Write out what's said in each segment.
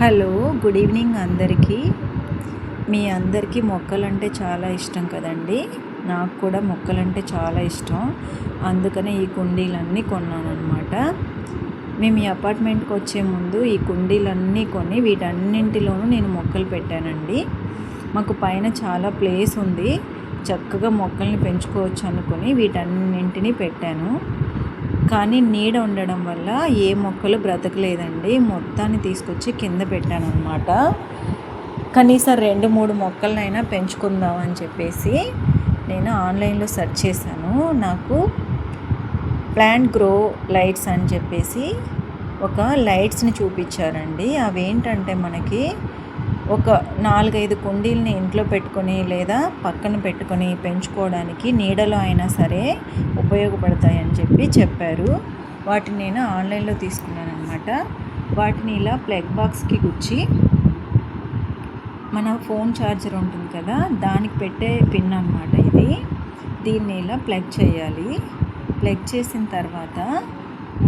Hello good evening అందరికీ. మీ అందరికీ మొక్కలంటే చాలా ఇష్టం కదండి. నాకు కూడా మొక్కలంటే చాలా ఇష్టం. అందుకనే ఈ కుండీలన్నీ కొన్నానమాట మేము ఈ అపార్ట్మెంట్కి వచ్చే ముందు ఈ కుండీలన్నీ కొని వీటన్నింటిలోనూ నేను మొక్కలు పెట్టానండి. మాకు పైన చాలా ప్లేస్ ఉంది. చక్కగా మొక్కల్ని పెంచుకోవచ్చు అనుకొని వీటన్నింటినీ పెట్టాను. కానీ నీడ ఉండడం వల్ల ఏ మొక్కలు బ్రతకలేదండి. మొత్తాన్ని తీసుకొచ్చి కింద పెట్టాను అనమాట కనీసం రెండు మూడు మొక్కలనైనా పెంచుకుందాం అని చెప్పేసి నేను ఆన్లైన్లో సెర్చ్ చేశాను. నాకు ప్లాంట్ గ్రో లైట్స్ అని చెప్పేసి ఒక లైట్స్ని చూపించారండి. అవేంటంటే మనకి ఒక నాలుగైదు కుండీలని ఇంట్లో పెట్టుకొని లేదా పక్కన పెట్టుకొని పెంచుకోవడానికి నీడలో అయినా సరే ఉపయోగపడతాయని చెప్పి చెప్పారు. వాటిని నేను ఆన్లైన్లో తీసుకున్నాను అనమాట వాటిని ఇలా ప్లగ్ బాక్స్కి గుచ్చి మన ఫోన్ ఛార్జర్ ఉంటుంది కదా దానికి పెట్టే పిన్ అనమాట ఇది. దీన్ని ఇలా ప్లగ్ చేయాలి. ప్లగ్ చేసిన తర్వాత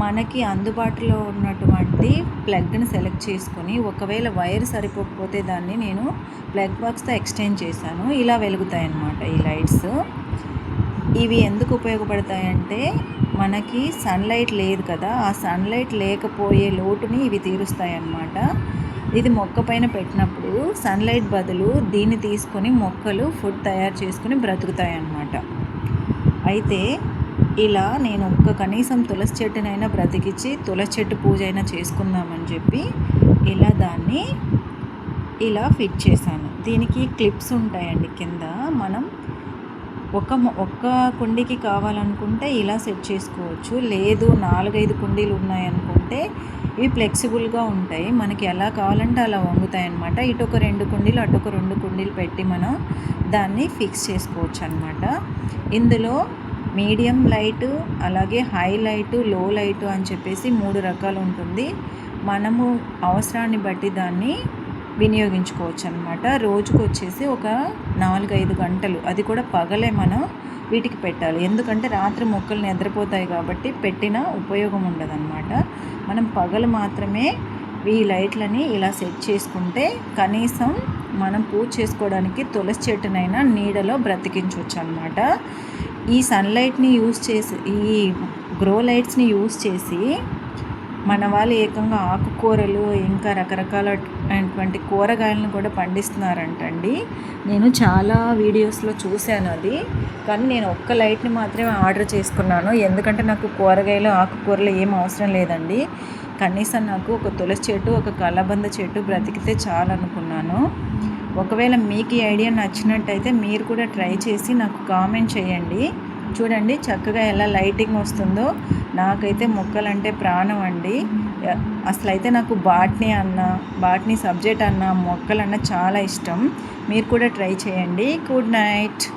మనకి అందుబాటులో ఉన్నటువంటి ప్లగ్ని సెలెక్ట్ చేసుకొని ఒకవేళ వైర్ సరిపోకపోతే దాన్ని నేను ప్లగ్ బాక్స్తో ఎక్స్చేంజ్ చేశాను. ఇలా వెలుగుతాయి అన్నమాట ఈ లైట్స్. ఇవి ఎందుకు ఉపయోగపడతాయంటే మనకి సన్లైట్ లేదు కదా ఆ సన్లైట్ లేకపోయే లోటుని ఇవి తీరుస్తాయి అన్నమాట ఇది మొక్క పైన పెట్టినప్పుడు సన్లైట్ బదులు దీన్ని తీసుకొని మొక్కలు ఫుడ్ తయారు చేసుకుని బ్రతుకుతాయి అన్నమాట అయితే ఇలా నేను ఒక్క కనీసం తులసి చెట్టునైనా బ్రతికించి తులసి చెట్టు పూజ అయినా చేసుకుందామని చెప్పి ఇలా దాన్ని ఇలా ఫిట్ చేశాను. దీనికి క్లిప్స్ ఉంటాయండి కింద. మనం ఒక ఒక్క కుండీకి కావాలనుకుంటే ఇలా సెట్ చేసుకోవచ్చు. లేదు నాలుగైదు కుండీలు ఉన్నాయనుకుంటే ఇవి ఫ్లెక్సిబుల్గా ఉంటాయి. మనకి ఎలా కావాలంటే అలా వంగుతాయి అనమాట ఇటు ఒక రెండు కుండీలు అటు ఒక రెండు కుండీలు పెట్టి మనం దాన్ని ఫిక్స్ చేసుకోవచ్చు అనమాట ఇందులో మీడియం లైటు అలాగే హై లైటు లో లైటు అని చెప్పేసి మూడు రకాలు ఉంటుంది మనము అవసరాన్ని బట్టి దాన్ని వినియోగించుకోవచ్చు అనమాట రోజుకు వచ్చేసి ఒక నాలుగైదు గంటలు. అది కూడా పగలే మనం వీటికి పెట్టాలి. ఎందుకంటే రాత్రి మొక్కలు నిద్రపోతాయి కాబట్టి పెట్టిన ఉపయోగం ఉండదన్నమాట. మనం పగలు మాత్రమే ఈ లైట్లని ఇలా సెట్ చేసుకుంటే కనీసం మనం పూజ చేసుకోవడానికి తులసి చెట్టునైనా నీడలో బ్రతికించవచ్చు అనమాట ఈ సన్లైట్ని యూస్ చేసి ఈ గ్రో లైట్స్ని యూస్ చేసి మన వాళ్ళు ఏకంగా ఆకుకూరలు ఇంకా రకరకాలటువంటి కూరగాయలను కూడా పండిస్తున్నారంటండి. నేను చాలా వీడియోస్లో చూశాను అది. కానీ నేను ఒక్క లైట్ని మాత్రమే ఆర్డర్ చేసుకున్నాను. ఎందుకంటే నాకు కూరగాయలు ఆకుకూరలు ఏం అవసరం లేదండి. కనీసం నాకు ఒక తులసి చెట్టు ఒక కలబంద చెట్టు బ్రతికితే చాలనుకున్నాను ఒకవేళ మీకు ఈ ఐడియా నచ్చినట్టయితే మీరు కూడా ట్రై చేసి నాకు కామెంట్ చేయండి. చూడండి చక్కగా ఎలా లైటింగ్ వస్తుందో. నాకైతే మొక్కలంటే ప్రాణం అండి అసలు అయితే నాకు బాట్నీ అన్న బాట్నీ సబ్జెక్ట్ అన్న మొక్కలన్న చాలా ఇష్టం. మీరు కూడా ట్రై చేయండి. Good night.